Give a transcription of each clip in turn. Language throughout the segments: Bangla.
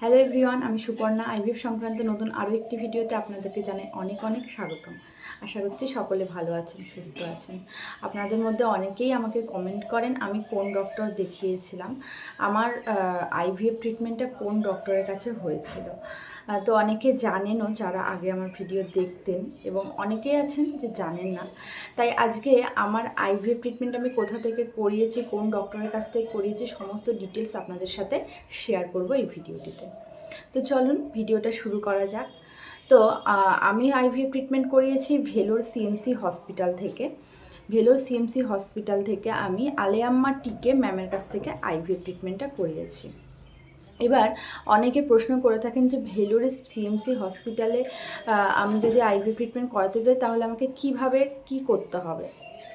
হ্যালো এভরিওয়ান আমি সুপর্ণা, আইভিএফ সংক্রান্ত নতুন আরও একটি ভিডিওতে আপনাদেরকে জানাই অনেক অনেক স্বাগতম। আশা করছি সকলে ভালো আছেন, সুস্থ আছেন। আপনাদের মধ্যে অনেকেই আমাকে কমেন্ট করেন, আমি কোন ডক্টর দেখিয়েছিলাম, আমার আইভিএফ ট্রিটমেন্টটা কোন ডক্টরের কাছে হয়েছিল। তো অনেকে জানেনও যারা আগে আমার ভিডিও দেখতেন এবং অনেকেই আছেন যে জানেন না। তাই আজকে আমার আইভিএফ ট্রিটমেন্ট আমি কোথা থেকে করিয়েছি, কোন ডক্টরের কাছ থেকে করিয়েছি, সমস্ত ডিটেলস আপনাদের সাথে শেয়ার করব এই ভিডিওটিতে তো চলুন ভিডিওটা শুরু করা যাক। তো আমি আইভিএফ ট্রিটমেন্ট করিয়েছি ভেলোর সিএমসি হসপিটাল থেকে। ভেলোর সিএমসি হসপিটাল থেকে আমি আলেয়াম্মা টিকে ম্যামের কাছ থেকে আইভিএফ ট্রিটমেন্টটা করিয়েছি। এবার অনেকে প্রশ্ন করে থাকেন যে ভেলোরের সিএমসি হসপিটালে আমি যদি আইভি ট্রিটমেন্ট করাতে যাই তাহলে আমাকে কীভাবে, কি করতে হবে?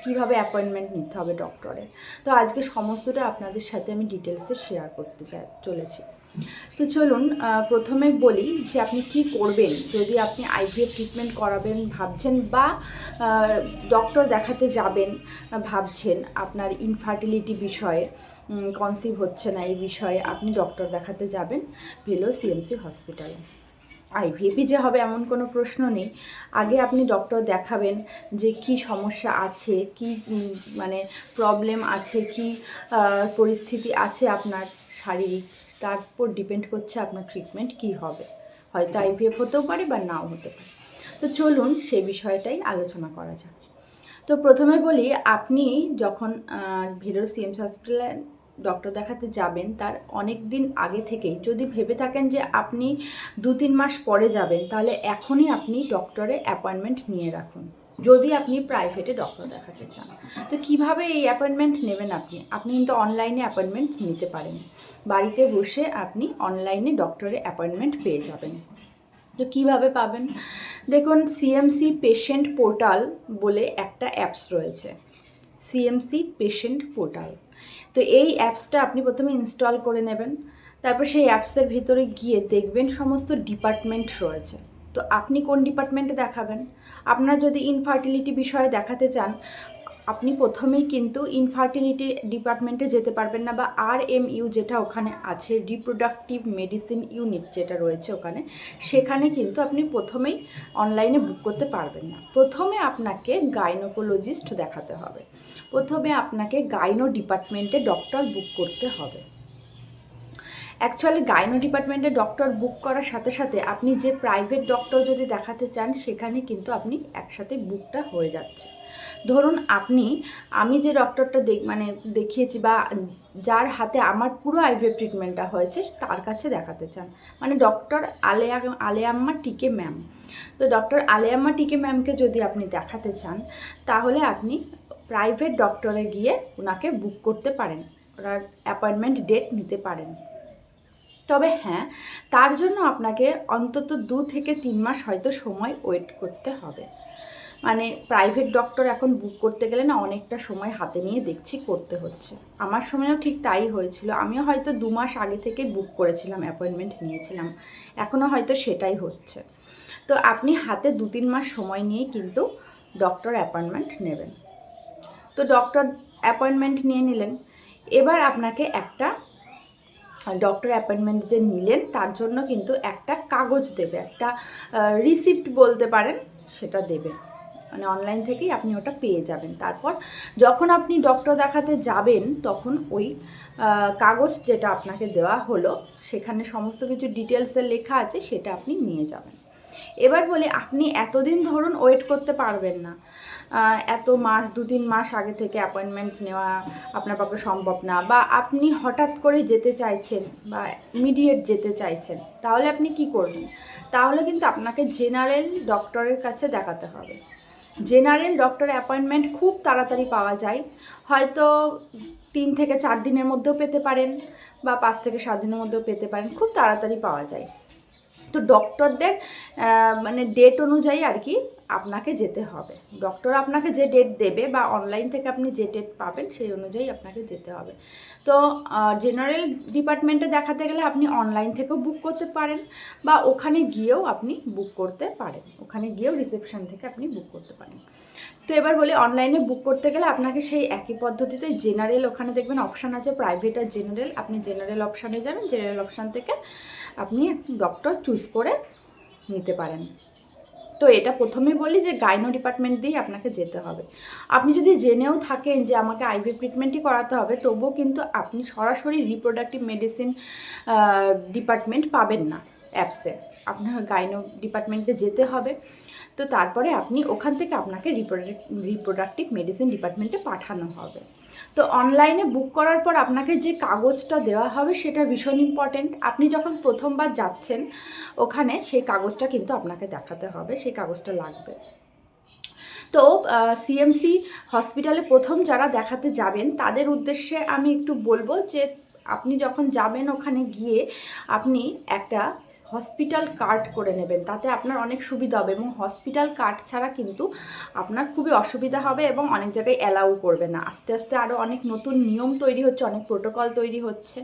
কীভাবে অ্যাপয়েন্টমেন্ট নিতে হবে ডক্টরের তো আজকে সমস্তটা আপনাদের সাথে আমি ডিটেলসে শেয়ার করতে চলেছি। তো চলুন প্রথমে বলি যে আপনি কি করবেন যদি আপনি আইভিএফ ট্রিটমেন্ট করাবেন ভাবছেন বা ডক্টর দেখাতে যাবেন ভাবছেন আপনার ইনফার্টিলিটি বিষয়ে কনসিভ হচ্ছে না এই বিষয়ে, আপনি ডক্টর দেখাতে যাবেন ভেলো সিএমসি হসপিটালে আইভিএফই যে হবে এমন কোনো প্রশ্ন নেই। আগে আপনি ডক্টর দেখাবেন যে কি সমস্যা আছে, কি মানে প্রবলেম আছে, কি পরিস্থিতি আছে আপনার শারীরিক তার উপর ডিপেন্ড করছে আপনার ট্রিটমেন্ট কি হবে। হয়তো আইভিএফ হতেও পারে বা নাও হতে পারে। তো চলুন সেই বিষয়টাই আলোচনা করা যাক। তো প্রথমে বলি, আপনি যখন ভিডিও সিএমস হসপিটালে ডক্টর দেখাতে যাবেন, তার অনেক দিন আগে থেকেই যদি ভেবে থাকেন যে আপনি দু তিন মাস পরে যাবেন, তাহলে এখনই আপনি ডক্টরে অ্যাপয়েন্টমেন্ট নিয়ে রাখুন। যদি আপনি প্রাইভেটে ডক্টর দেখাতে চান। তো কীভাবে এই অ্যাপয়েন্টমেন্ট নেবেন আপনি? আপনি কিন্তু অনলাইনে অ্যাপয়েন্টমেন্ট নিতে পারেন। বাড়িতে বসে আপনি অনলাইনে ডক্টরে অ্যাপয়েন্টমেন্ট পেয়ে যাবেন। তো কীভাবে পাবেন? দেখুন সিএমসি পেশেন্ট পোর্টাল বলে একটা অ্যাপস রয়েছে। সিএমসি পেশেন্ট পোর্টাল তো এই অ্যাপসটা আপনি প্রথমে ইনস্টল করে নেবেন। তারপর সেই অ্যাপসের ভিতরে গিয়ে দেখবেন সমস্ত ডিপার্টমেন্ট রয়েছে। তো আপনি কোন ডিপার্টমেন্টে দেখাবেন? আপনার যদি ইনফার্টিলিটি বিষয়ে দেখাতে চান, আপনি প্রথমেই কিন্তু ইনফার্টিলিটি ডিপার্টমেন্টে যেতে পারবেন না বা আর এম ইউ যেটা ওখানে আছে রিপ্রোডাক্টিভ মেডিসিন ইউনিট যেটা রয়েছে ওখানে, সেখানে কিন্তু আপনি প্রথমেই অনলাইনে বুক করতে পারবেন না। প্রথমে আপনাকে গাইনোকোলজিস্ট দেখাতে হবে। প্রথমে আপনাকে গাইনো ডিপার্টমেন্টে ডক্টর বুক করতে হবে। অ্যাকচুয়ালি গাইনো ডিপার্টমেন্টে ডক্টর বুক করার সাথে সাথে আপনি যে প্রাইভেট ডক্টর যদি দেখাতে চান, সেখানে কিন্তু আপনি একসাথে বুকটা হয়ে যাচ্ছে। ধরুন আপনি, আমি যে ডক্টরটা দেখ মানে দেখিয়েছি বা যার হাতে আমার পুরো আইভিএফ ট্রিটমেন্টটা হয়েছে, তার কাছে দেখাতে চান। মানে ডক্টর আলেয়া আলেয়াম্মা টিকে ম্যাম তো ডক্টর আলেয়াম্মা টিকে ম্যামকে যদি আপনি দেখাতে চান, তাহলে আপনি প্রাইভেট ডক্টরে গিয়ে ওনাকে বুক করতে পারেন। ওনার অ্যাপয়েন্টমেন্ট ডেট নিতে পারেন। তবে হ্যাঁ তার জন্য আপনাকে অন্তত দু থেকে তিন মাস হয়তো সময় ওয়েট করতে হবে। মানে প্রাইভেট ডক্টর এখন বুক করতে গেলে না অনেকটা সময় হাতে নিয়ে দেখছি করতে হচ্ছে। আমার সময়ও ঠিক তাই হয়েছিল। আমিও হয়তো দু মাস আগে থেকে বুক করেছিলাম অ্যাপয়েন্টমেন্ট নিয়েছিলাম। এখনও হয়তো সেটাই হচ্ছে। তো আপনি হাতে দু তিন মাস সময় নিয়েই কিন্তু ডক্টর অ্যাপয়েন্টমেন্ট নেবেন। তো ডক্টর অ্যাপয়েন্টমেন্ট নিয়ে নিলেন। এবার আপনাকে একটা ডক্টর অ্যাপয়েন্টমেন্ট যে নিলেন, তার জন্য কিন্তু একটা কাগজ দেবে, একটা রিসিপ্ট বলতে পারেন, সেটা দেবে। মানে অনলাইন থেকেই আপনি ওটা পেয়ে যাবেন। তারপর যখন আপনি ডক্টর দেখাতে যাবেন, তখন ওই কাগজ যেটা আপনাকে দেওয়া হলো, সেখানে সমস্ত কিছু ডিটেলসে লেখা আছে, সেটা আপনি নিয়ে যাবেন। এবার বলি, আপনি এতদিন ধরুন ওয়েট করতে পারবেন না। এত মাস দু তিন মাস আগে থেকে অ্যাপয়েন্টমেন্ট নেওয়া আপনার পক্ষে সম্ভব না বা আপনি হঠাৎ করে যেতে চাইছেন বা ইমিডিয়েট যেতে চাইছেন, তাহলে আপনি কি করবেন? তাহলে কিন্তু আপনাকে জেনারেল ডক্টরের কাছে দেখাতে হবে। জেনারেল ডক্টর অ্যাপয়েন্টমেন্ট খুব তাড়াতাড়ি পাওয়া যায়। হয়তো তিন থেকে চার দিনের মধ্যেও পেতে পারেন বা পাঁচ থেকে সাত দিনের মধ্যেও পেতে পারেন, খুব তাড়াতাড়ি পাওয়া যায়। তো ডক্টরদের মানে ডেট অনুযায়ী আর কি আপনাকে যেতে হবে। ডক্টর আপনাকে যে ডেট দেবে বা অনলাইন থেকে আপনি যে ডেট পাবেন সেই অনুযায়ী আপনাকে যেতে হবে। তো জেনারেল ডিপার্টমেন্টে দেখাতে গেলে আপনি অনলাইন থেকেও বুক করতে পারেন বা ওখানে গিয়েও আপনি বুক করতে পারেন। ওখানে গিয়েও রিসেপশন থেকে আপনি বুক করতে পারেন। তো এবার বলি অনলাইনে বুক করতে গেলে আপনাকে সেই একই পদ্ধতিতে জেনারেল ওখানে দেখবেন অপশান আছে প্রাইভেট আর জেনারেল আপনি জেনারেল অপশানে যাবেন জেনারেল অপশান থেকে আপনি ডক্টর চুজ করে নিতে পারেন। তো এটা প্রথমে বলি যে গাইনো ডিপার্টমেন্ট দিয়েই আপনাকে যেতে হবে। আপনি যদি জেনেও থাকেন যে আমাকে আইভি ট্রিটমেন্টই করাতে হবে, তবুও কিন্তু আপনি সরাসরি রিপ্রোডাক্টিভ মেডিসিন ডিপার্টমেন্ট পাবেন না অ্যাপসে আপনার গাইনো ডিপার্টমেন্টে যেতে হবে। তো তারপরে আপনি ওখান থেকে আপনাকে রিপ্রোডাক্টিভ মেডিসিন ডিপার্টমেন্টে পাঠানো হবে। তো অনলাইনে বুক করার পর আপনাকে যে কাগজটা দেওয়া হবে সেটা ভীষণ ইম্পর্টেন্ট আপনি যখন প্রথমবার যাচ্ছেন ওখানে, সেই কাগজটা কিন্তু আপনাকে দেখাতে হবে, সেই কাগজটা লাগবে। তো সিএমসি হসপিটালে প্রথম যারা দেখাতে যাবেন, তাদের উদ্দেশ্যে আমি একটু বলব যে আপনি যখন যাবেন ওখানে গিয়ে, আপনি একটা হসপিটাল কার্ড করে নেবেন। তাতে আপনার অনেক সুবিধা হবে এবং হসপিটাল কার্ড ছাড়া কিন্তু আপনার খুবই অসুবিধা হবে এবং অনেক জায়গায় অ্যালাউ করবে না। আস্তে আস্তে আরও অনেক নতুন নিয়ম তৈরি হচ্ছে, অনেক প্রোটোকল তৈরি হচ্ছে।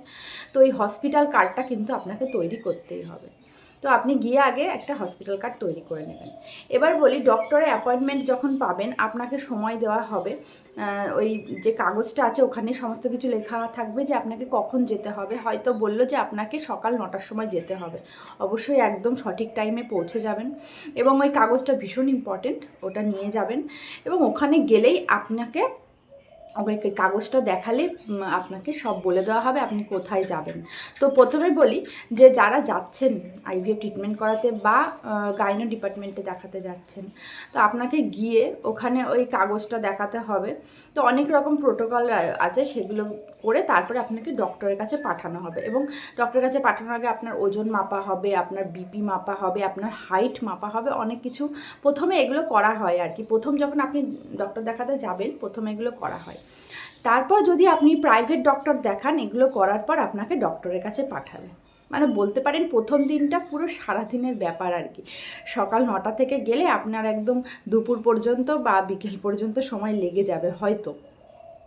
তো এই হসপিটাল কার্ডটা কিন্তু আপনাকে তৈরি করতেই হবে। তো আপনি গিয়ে আগে একটা হসপিটাল কার্ড তৈরি করে নেবেন। এবার বলি ডক্টরের অ্যাপয়েন্টমেন্ট যখন পাবেন, আপনাকে সময় দেওয়া হবে। ওই যে কাগজটা আছে, ওখানে সমস্ত কিছু লেখা থাকবে যে আপনাকে কখন যেতে হবে। হয়তো বলল যে আপনাকে সকাল নটার সময় যেতে হবে। অবশ্যই একদম সঠিক টাইমে পৌঁছে যাবেন এবং ওই কাগজটা ভীষণ ইম্পর্টেন্ট ওটা নিয়ে যাবেন। এবং ওখানে গেলেই আপনাকে ওই কাগজটা দেখালে আপনাকে সব বলে দেওয়া হবে আপনি কোথায় যাবেন। তো প্রথমে বলি যে যারা যাচ্ছেন আইভিএফ ট্রিটমেন্ট করাতে বা গাইনো ডিপার্টমেন্টে দেখাতে যাচ্ছেন, তো আপনাকে গিয়ে ওখানে ওই কাগজটা দেখাতে হবে। তো অনেক রকম প্রোটোকল আছে সেগুলো করে তারপরে আপনাকে ডক্টরের কাছে পাঠানো হবে এবং ডক্টরের কাছে পাঠানোর আগে আপনার ওজন মাপা হবে, আপনার বিপি মাপা হবে, আপনার হাইট মাপা হবে, অনেক কিছু প্রথমে এগুলো করা হয় আর কি। প্রথম যখন আপনি ডক্টর দেখাতে যাবেন, প্রথমে এগুলো করা হয়। তারপর যদি আপনি প্রাইভেট ডক্টর দেখান, এগুলো করার পর আপনাকে ডক্টরের কাছে পাঠাবে। মানে বলতে পারেন প্রথম দিনটা পুরো সারাদিনের ব্যাপার আর কি। সকাল নটা থেকে গেলে আপনার একদম দুপুর পর্যন্ত বা বিকেল পর্যন্ত সময় লেগে যাবে হয়তো।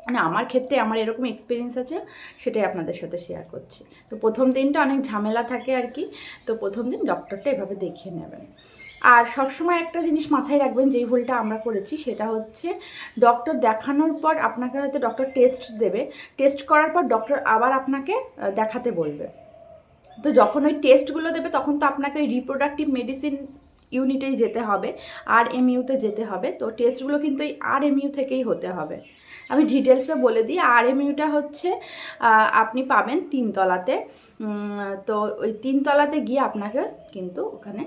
মানে আমার ক্ষেত্রে আমার এরকম এক্সপিরিয়েন্স আছে, সেটাই আপনাদের সাথে শেয়ার করছি। তো প্রথম দিনটা অনেক ঝামেলা থাকে আর কি, তো প্রথম দিন ডক্টরটা এভাবে দেখিয়ে নেবেন। আর সবসময় একটা জিনিস মাথায় রাখবেন, যেই ভুলটা আমরা করেছি সেটা হচ্ছে ডক্টর দেখানোর পর আপনাকে হয়তো ডক্টর টেস্ট দেবে। টেস্ট করার পর ডক্টর আবার আপনাকে দেখাতে বলবে। তো যখন ওই টেস্টগুলো দেবে, তখন তো আপনাকে ওই রিপ্রোডাক্টিভ মেডিসিন ইউনিটেই যেতে হবে আর এমইউতে যেতে হবে। তো টেস্টগুলো কিন্তু এই আর এমইউ থেকেই হতে হবে। আমি ডিটেলসে বলে দিই আর এমইউটা হচ্ছে আপনি পাবেন তিনতলাতে। তো ওই তিনতলাতে গিয়ে আপনাকে কিন্তু ওখানে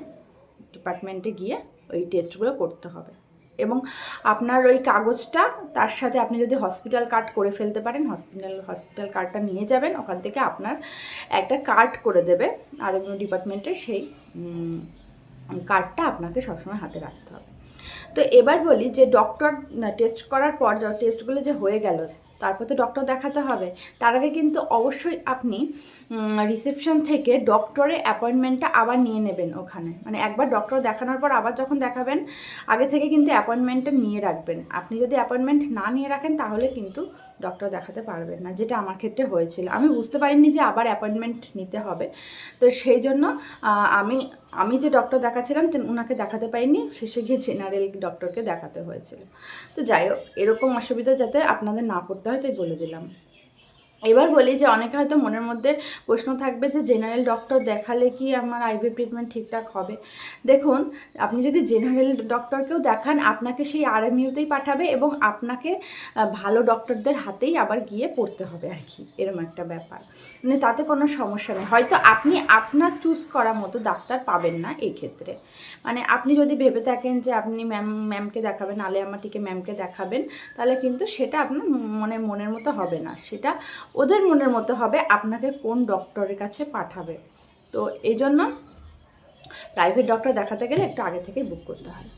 ডিপার্টমেন্টে গিয়ে ওই টেস্টগুলো করতে হবে। এবং আপনার ওই কাগজটা, তার সাথে আপনি যদি হসপিটাল কার্ড করে ফেলতে পারেন হসপিটাল হসপিটাল কার্ডটা নিয়ে যাবেন, ওখান থেকে আপনার একটা কার্ড করে দেবে। আর ডিপার্টমেন্টের সেই কার্ডটা আপনাকে সবসময় হাতে রাখতে হবে। তো এবার বলি যে ডক্টর টেস্ট করার পর টেস্টগুলো যে হয়ে গেল তারপর তো ডক্টর দেখাতে হবে। তার আগে কিন্তু অবশ্যই আপনি রিসেপশন থেকে ডক্টরের অ্যাপয়েন্টমেন্টটা আবার নিয়ে নেবেন ওখানে। মানে একবার ডক্টর দেখানোর পর আবার যখন দেখাবেন, আগে থেকে কিন্তু অ্যাপয়েন্টমেন্টটা নিয়ে রাখবেন। আপনি যদি অ্যাপয়েন্টমেন্ট না নিয়ে রাখেন, তাহলে কিন্তু ডক্টর দেখাতে পারবেন না, যেটা আমার ক্ষেত্রে হয়েছিল। আমি বুঝতে পারিনি যে আবার অ্যাপয়েন্টমেন্ট নিতে হবে। তো সেই জন্য আমি আমি যে ডক্টর দেখাচ্ছিলাম ওনাকে দেখাতে পারিনি, শেষে গিয়ে জেনারেল ডক্টরকে দেখাতে হয়েছিল। তো যাই হোক, এরকম অসুবিধা যাতে আপনাদের না পড়তে হয়, তাই বলে দিলাম। এবার বলি যে অনেকে হয়তো মনের মধ্যে প্রশ্ন থাকবে যে জেনারেল ডক্টর দেখালে কি আমার আইভি ট্রিটমেন্ট ঠিকঠাক হবে? দেখুন, আপনি যদি জেনারেল ডক্টরকেও দেখান, আপনাকে সেই আরএমইউতেই পাঠাবে এবং আপনাকে ভালো ডক্টরদের হাতেই আবার গিয়ে পড়তে হবে আর কি। এরকম একটা ব্যাপার। মানে তাতে কোনো সমস্যা নেই। হয়তো আপনি আপনার চুজ করা মতো ডাক্তার পাবেন না এই ক্ষেত্রে মানে আপনি যদি ভেবে থাকেন যে আপনি ম্যাম ম্যামকে দেখাবেন আলিয়া মাটিকে ম্যামকে দেখাবেন, তাহলে কিন্তু সেটা আপনার মনে, মনের মতো হবে না। সেটা ওদের মনের মতো হবে আপনাকে কোন ডক্টরের কাছে পাঠাবে। তো এই জন্য প্রাইভেট ডক্টর দেখাতে গেলে একটু আগে থেকে বুক করতে হয়।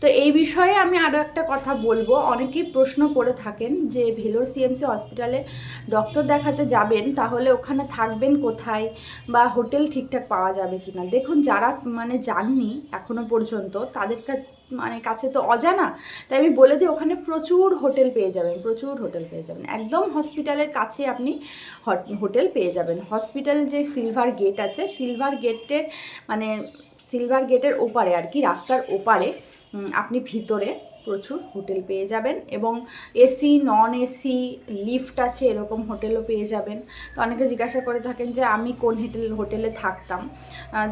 তো এই বিষয়ে আমি আরও একটা কথা বলব। অনেকেই প্রশ্ন করে থাকেন যে, ভেলোর সিএমসি হসপিটালে ডক্টর দেখাতে যাবেন, তাহলে ওখানে থাকবেন কোথায়? বা হোটেল ঠিকঠাক পাওয়া যাবে কি না দেখুন, যারা মানে যাননি এখনও পর্যন্ত তাদের মানে কাছে তো অজানা, তাই আমি বলে দিই ওখানে প্রচুর হোটেল পেয়ে যাবেন, প্রচুর হোটেল পেয়ে যাবেন। একদম হসপিটালের কাছে আপনি হট- হোটেল পেয়ে যাবেন। হসপিটাল যে সিলভার গেট আছে, সিলভার গেটের মানে সিলভার গেটের ওপারে আর কি, রাস্তার ওপারে আপনি ভিতরে প্রচুর হোটেল পেয়ে যাবেন এবং এসি নন এসি লিফট আছে, এরকম হোটেলও পেয়ে যাবেন। তো অনেকে জিজ্ঞাসা করে থাকেন যে আমি কোন হোটেল, হোটেলে থাকতাম।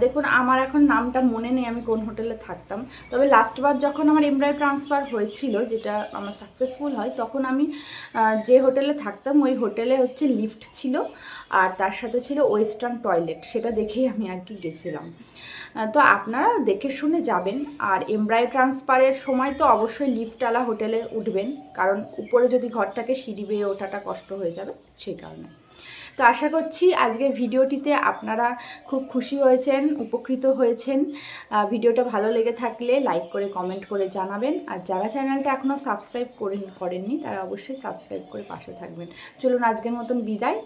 দেখুন, আমার এখন নামটা মনে নেই আমি কোন হোটেলে থাকতাম। তবে লাস্টবার যখন আমার এমব্রয় ট্রান্সফার হয়েছিল, যেটা আমার সাকসেসফুল হয়, তখন আমি যে হোটেলে থাকতাম, ওই হোটেলে হচ্ছে লিফট ছিল। আর তার সাথে ছিল ওয়েস্টার্ন টয়লেট সেটা দেখেই আমি আর কি গেছিলাম। তো আপনারা দেখে শুনে যাবেন। আর এমব্রয় ট্রান্সফারের সময় তো অবশ্যই লিফটওয়ালা হোটেলে উঠবেন, কারণ উপরে যদি ঘর থাকে সিঁড়ি বেয়ে ওঠাটা কষ্ট হয়ে যাবে সেই কারণে। তো আশা করছি আজকের ভিডিওটিতে আপনারা খুব খুশি হয়েছেন, উপকৃত হয়েছেন। ভিডিওটা ভালো লেগে থাকলে লাইক করে কমেন্ট করে জানাবেন। আর যারা চ্যানেলটা এখনও সাবস্ক্রাইব করেন, করেননি, তারা অবশ্যই সাবস্ক্রাইব করে পাশে থাকবেন। চলুন আজকের মতন বিদায়।